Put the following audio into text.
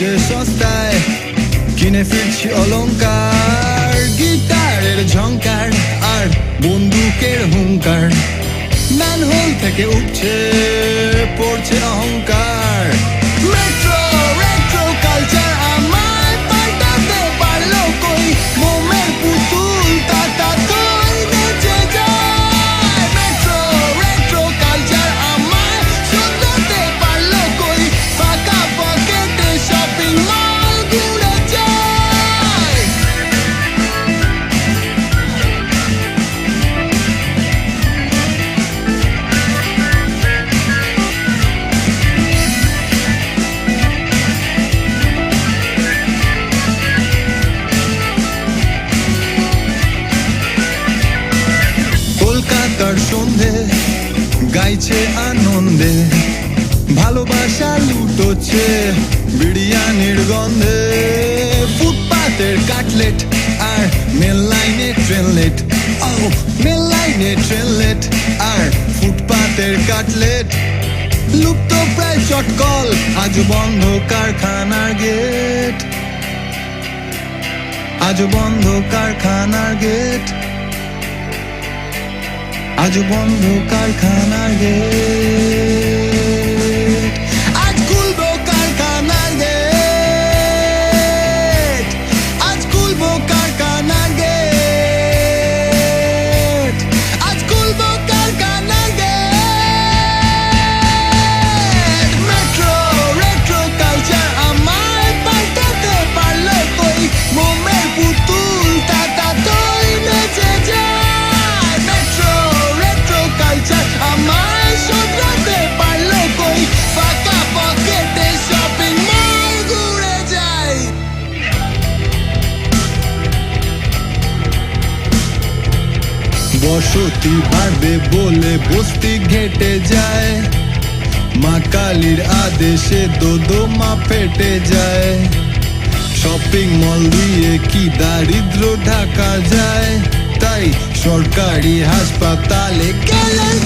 চেয়ে সস্তায় কিনে ফিরছি অলঙ্কার গিটারের ঝঙ্কার আর বন্দুকের হুঙ্কার। ম্যানহোল থেকে উঠছে, পড়ছে অহংকার। গাইছে আনন্দে, ভালোবাসা লুটোচ্ছে বিরিয়ানির গন্ধে। ফুটপাতের কাটলেট আর মেল লাইনে ট্রেনলেট ও মেল লাইনে ট্রেনলেট আর ফুটপাতের কাটলেট। লুপ্ত প্রায় চটকল আজ বন্ধ কারখানার গেট। আজ বন্ধ কারখানার গেট। আজ বন্ধ কারখানার গেট। বসতি বাড়বে বলে বস্তি ঘেটে যায়। মা কালীর আদেশে দোদো মা ফেটে যায়। শপিং মল দিয়ে কি দারিদ্র ঢাকা যায়? তাই সরকারি হাসপাতালে গেলেন